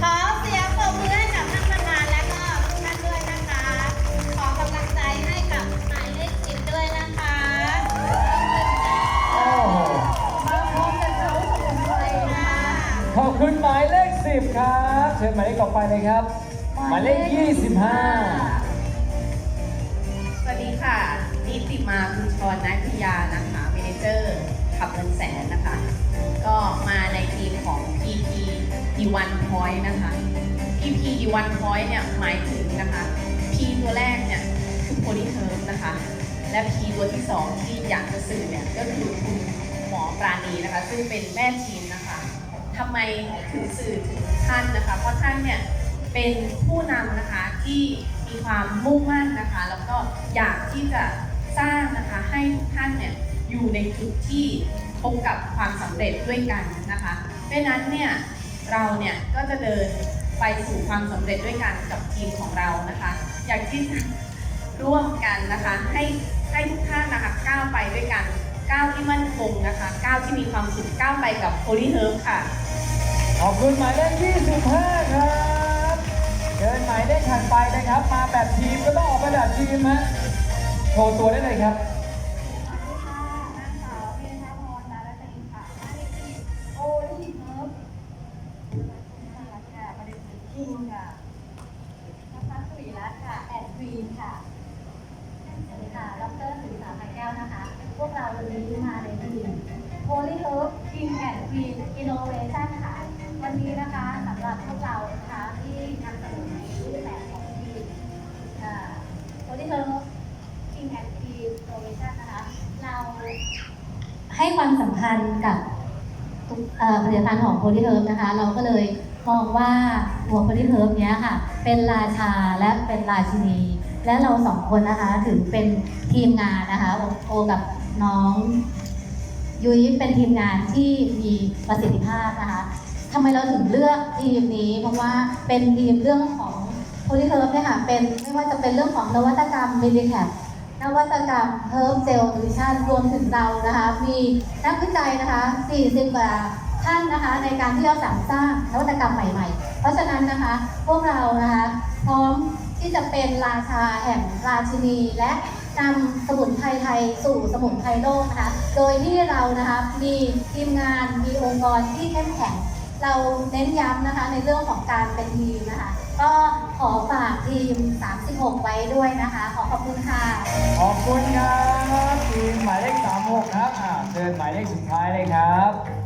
ขอเสียงปรบมือให้กับท่านประธานและก็ทุกท่านด้วยนะคะ ขอกำลังใจให้กับหมายเลขสิบด้วยนะคะโอ้โหมาพร้อมกันเขาสมุนไพรค่ะขอบคุณหมายเลขสิบครับ เชิญหมายเลขต่อไปเลยครับ หมายเลขยี่สิบห้าสวัสดีค่ะ นิติมาคุณชรนัทยานะคะเมเนเจอร์ขับเงินแสนนะคะ ก็มาในทีมของ PP D1 Point นะคะ PP D1 Point เนี่ยหมายถึงนะคะ P ตัวแรกเนี่ยคือ Polyherb นะคะ และ P ตัวที่ 2 ที่อยากจะสื่อเนี่ยก็คือคุณหมอปราณีนะคะ ซึ่งเป็นแม่ทีมนะคะทำไมถึงสื่อถึงท่านนะคะ เพราะท่านเนี่ยเป็นผู้นำนะคะที่มีความมุ่งมั่นนะคะ แล้วก็อยากที่จะสร้างนะคะให้ทุกท่านเนี่ยอยู่ในจุดที่พบกับความสำเร็จด้วยกันนะคะเพราะฉะนั้นเนี่ย เราเนี่ยก็จะเดินไปสู่ความสำเร็จด้วยกันกับทีมของเรานะคะ อยากที่จะร่วมกันนะคะให้ให้ทุกท่านนะคะก้าวไปด้วยกันก้าวที่มั่นคงนะคะก้าวที่มีความสุขก้าวไปกับโพลีเฮิร์บค่ะ ขอบคุณหมายเลขยี่สิบห้าครับเชิญหมายเลขถัดไปนะครับ มาแบบทีมก็ต้องออกมาแบบทีมฮะโชว์ตัวได้เลยครับ คิงค่ะนะคะสุริรัตน์ค่ะ แอนด์ควีนค่ะสวัสดีค่ะดรสุริสาภัยแก้วนะคะ พวกเราวันนี้มาในทีม Holy Herb King and Queen Innovation ค่ะ วันนี้นะคะสำหรับพวกเรานะคะที่นำเสนอในรูปแบบของทีมเอ่อ Holy Herb King and Queen Innovation นะคะ เราให้ความสำคัญกับผลิตภัณฑ์ของโพลีเฮิร์บนะคะ เราก็เลยมองว่า หัวโพลีเฮิร์บเนี้ยค่ะ เป็นราชาและเป็นราชินี และเราสองคนนะคะถึงเป็นทีมงานนะคะโอโกับน้องยุ้ยเป็นทีมงานที่มีประสิทธิภาพนะคะทำไมเราถึงเลือกทีมนี้ เพราะว่าเป็นทีมเรื่องของโพลีเฮิร์บเนี่ยค่ะเป็นไม่ว่าจะเป็นเรื่องของนวัตกรรมมิลิแคปนวัตกรรมเพิ่มเซลล์นูทริชั่นรวมถึงเรานะคะ มีนักวิจัยนะคะ 40กว่า ท่านนะคะในการที่เราสรรสร้างนวัตกรรมใหม่ ๆ เพราะฉะนั้นนะคะพวกเรานะคะพร้อมที่จะเป็นราชาแห่งราชินี และนำสมุนไพรไทยสู่สมุนไพรโลกนะคะ โดยที่เรานะคะมีทีมงานมีองค์กรที่เข้มแข็งเราเน้นย้ำนะคะในเรื่องของการเป็นทีมนะคะ ก็ขอฝากทีม 36 ไว้ด้วยนะคะ ขอขอบคุณค่ะ ขอบคุณครับทีมหมายเลขสามหกครับอ่าเชิญหมายเลขสุดท้ายเลยครับ